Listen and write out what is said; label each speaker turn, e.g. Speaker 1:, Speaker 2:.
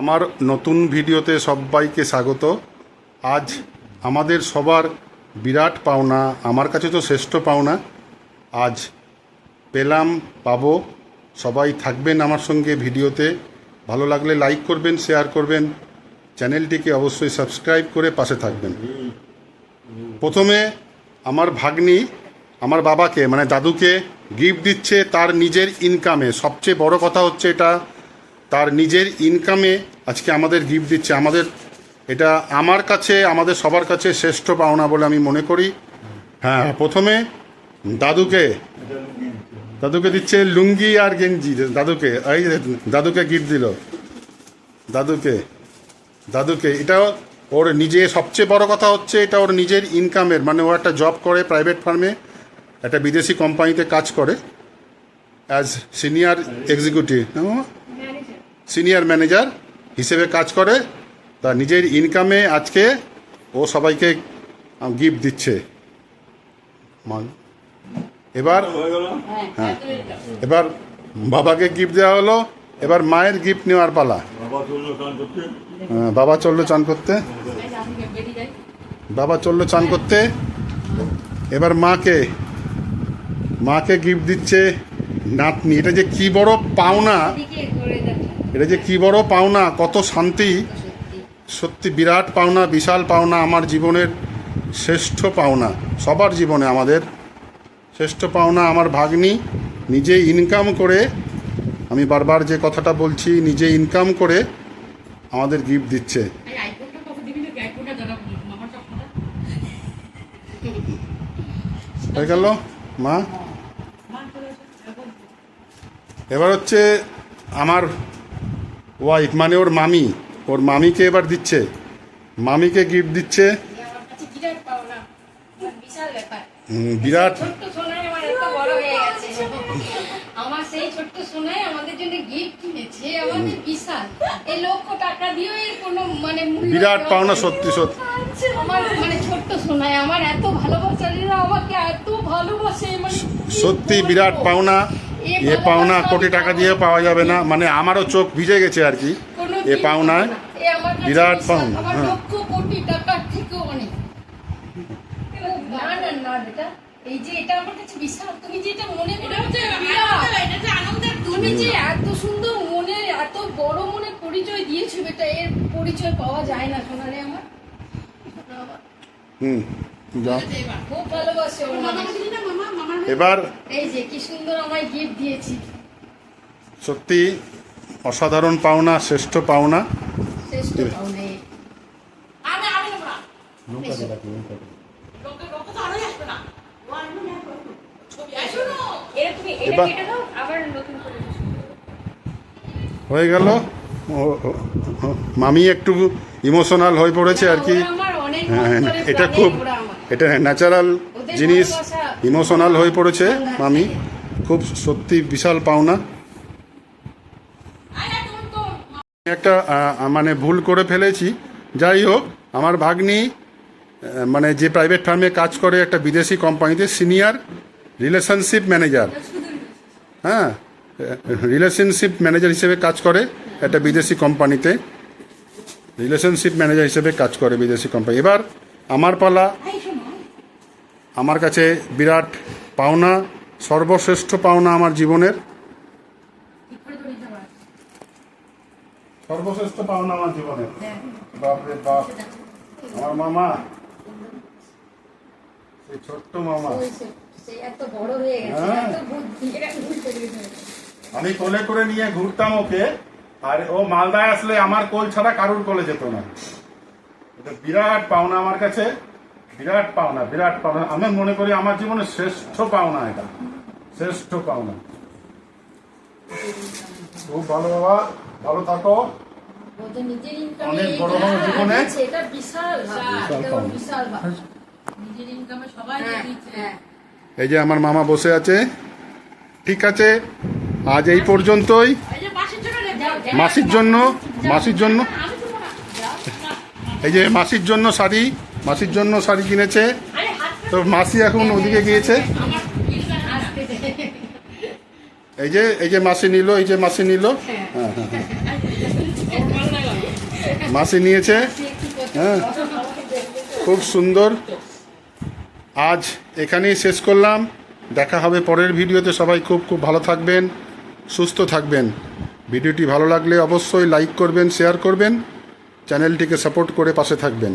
Speaker 1: আমার নতুন ভিডিওতে সবাইকে স্বাগত। আজ আমাদের সবার বিরাট পাওনা, আমার কাছে তো শ্রেষ্ঠ পাওনা, আজ পেলাম, পাবো। সবাই থাকবেন আমার সঙ্গে ভিডিওতে। ভালো লাগলে লাইক করবেন, শেয়ার করবেন। চ্যানেলটিকে অবশ্যই সাবস্ক্রাইব করে পাশে থাকবেন। প্রথমে আমার ভাগ্নি আমার বাবাকে মানে দাদুকে গিফট দিচ্ছে তার নিজের ইনকামে সবচেয়ে বড় কথা হচ্ছে এটা তার নিজের ইনকামে আজকে আমাদের গিফট দিচ্ছে। আমাদের, এটা আমার কাছে, আমাদের সবার কাছে শ্রেষ্ঠ পাওনা বলে আমি মনে করি। হ্যাঁ প্রথমে দাদুকে দাদুকে দিচ্ছে লুঙ্গি আর গেঞ্জি, দাদুকে, এই দাদুকে গিফট দিল। দাদুকে দাদুকে, এটা ওর নিজে সবচেয়ে বড় কথা হচ্ছে, এটা ওর নিজের ইনকামের মানে ও একটা জব করে প্রাইভেট ফার্মে একটা বিদেশি কোম্পানিতে কাজ করে as senior executive senior manager হিসেবে কাজ করে তা নিজের ইনকামে আজকে ও সবাইকে গিফট দিচ্ছে। মান- এবার হ্যাঁ এবার বাবাকে গিফট দেওয়া হলো এবার মায়ের গিফট নেওয়ার পালা।
Speaker 2: বাবা চলল করতে?
Speaker 1: হ্যাঁ, বাবা চলল চান করতে। বাবা চলল চান করতে। এবার মাকে মাকে গিফট দিচ্ছে নাতনি। এটা যে কি বড় পাওনা। এটা যে কি বড় পাওনা কত শান্তি। সত্যি বিরাট পাওনা বিশাল পাওনা আমার জীবনের শ্রেষ্ঠ পাওনা সবার জীবনে আমাদের। শ্রেষ্ঠ পাওনা আমার ভাগ্নি নিজে ইনকাম করে আমি বারবার যে কথাটা বলছি নিজে ইনকাম করে আমাদের গিফট দিচ্ছে। হয়ে গেল? মা? এবার হচ্ছে আমার ওয়াইফ মানে ওর মামি। ওর মামিকে এবার দিচ্ছে। মামিকে গিফট দিচ্ছে। বিরাট
Speaker 3: আমার এত বড় গেছে। আমার সেই ছোট্ট সোনাই আমাদের জন্য গিফট কিনেছে। আমাদের বিশাল। এই লক্ষ টাকা দিয়েও এর কোনো মানে
Speaker 1: বিরাট পাওনা সত্যি সত্যি।
Speaker 3: আমার মানে ছোট্ট সোনাই আমার এত ভালোবাসা আমাকে এত ভালোবাসে। মানে
Speaker 1: সত্যি বিরাট পাওনা। এ পাওনা কোটি টাকা দিয়ে পাওয়া যাবে না। মানে আমারও চোখ ভিজে গেছে আর কি। এ পাওনায় বিরাট পাওনা, হ্যাঁ।
Speaker 3: লক্ষ কোটি টাকার থেকেও অনেক। না না না বেটা। এই যে এটা আমার কাছে বিশাল তুমি যে মনে করে তুমি যে এত সুন্দর মনের এত বড় মনের পরিচয় দিয়েছ বেটা এর পরিচয় পাওয়া যায় না সোনারে আমার।
Speaker 1: হুম
Speaker 3: খুব ভালোবাসে।
Speaker 1: এবার
Speaker 3: এই যে কি সুন্দর আমায় গিফট দিয়েছি।
Speaker 1: সত্যি অসাধারণ পাওনা শ্রেষ্ঠ পাওনা।
Speaker 3: শ্রেষ্ঠ পাওনা তুমি এটা কেটে দাও আবার নতুন করে
Speaker 1: হয়ে গেল। মামি একটু ইমোশনাল হয়ে পড়েছে আর কি।
Speaker 3: আমার অনেক
Speaker 1: হ্যাঁ এটা খুব এটা ন্যাচারাল জিনিস ইমোশনাল হয়ে পড়েছে, মামি। খুব সত্যি বিশাল পাওনা। একটা মানে ভুল করে ফেলেছি। যাই হোক, আমার ভাগ্নি মানে যে প্রাইভেট ফার্মে কাজ করে, একটা বিদেশি কোম্পানিতে সিনিয়র রিলেশনশিপ ম্যানেজার হ্যাঁ রিলেশনশিপ ম্যানেজার হিসেবে কাজ করে, একটা বিদেশি কোম্পানিতে। রিলেশনশিপ ম্যানেজার হিসেবে কাজ করে বিদেশি কোম্পানি। এবার আমার পালা আমার কাছে বিরাট পাওনা সর্বশ্রেষ্ঠ পাওনা আমার জীবনের। সর্বশ্রেষ্ঠ পাওনা আমার জীবনের। বাপরে বাপ। আমার মামা। সেই ছোট্ট মামা।
Speaker 3: হয়ে।
Speaker 1: আমি কোলে করে নিয়ে ঘুরতাম ওকে। আর ও মালদায় আসলে আমার কোল ছাড়া কারুর কোলে যেত না। এটা বিরাট পাওনা আমার কাছে। বিরাট পাওনা বিরাট পাওনা আমি মনে করি আমার জীবনের শ্রেষ্ঠ পাওনা এটা শ্রেষ্ঠ পাওনা খুব ভালো বাবা ভালো থাকো অনেক
Speaker 3: এই
Speaker 1: বড় জীবনে।
Speaker 3: এটা বিশাল
Speaker 1: বিশাল
Speaker 3: এটা ওর
Speaker 1: পাওনা।
Speaker 3: বিশাল ভাব।
Speaker 4: নিজের ইনকামে সবাই
Speaker 3: হ্যাঁ,
Speaker 4: দিচ্ছে
Speaker 3: হ্যাঁ।
Speaker 1: এই যে আমার মামা বসে আছে ঠিক আছে আজ এই পর্যন্তই
Speaker 4: মাসির জন্য।
Speaker 1: মাসির জন্য। এই যে মাসির জন্য শাড়ি মাসির জন্য শাড়ি কিনেছে। তো মাসি এখন ওদিকে গিয়েছে। এই যে এই যে মাসি নিল, এই যে মাসি নিল। হ্যাঁ হ্যাঁ হ্যাঁ। মাসি নিয়েছে। হ্যাঁ। খুব সুন্দর। আজ এখানেই শেষ করলাম। দেখা হবে পরের ভিডিওতে। সবাই খুব খুব ভালো থাকবেন, সুস্থ থাকবেন। ভিডিওটি ভালো লাগলে অবশ্যই লাইক করবেন, শেয়ার করবেন। চ্যানেলটিকে সাপোর্ট করে পাশে থাকবেন।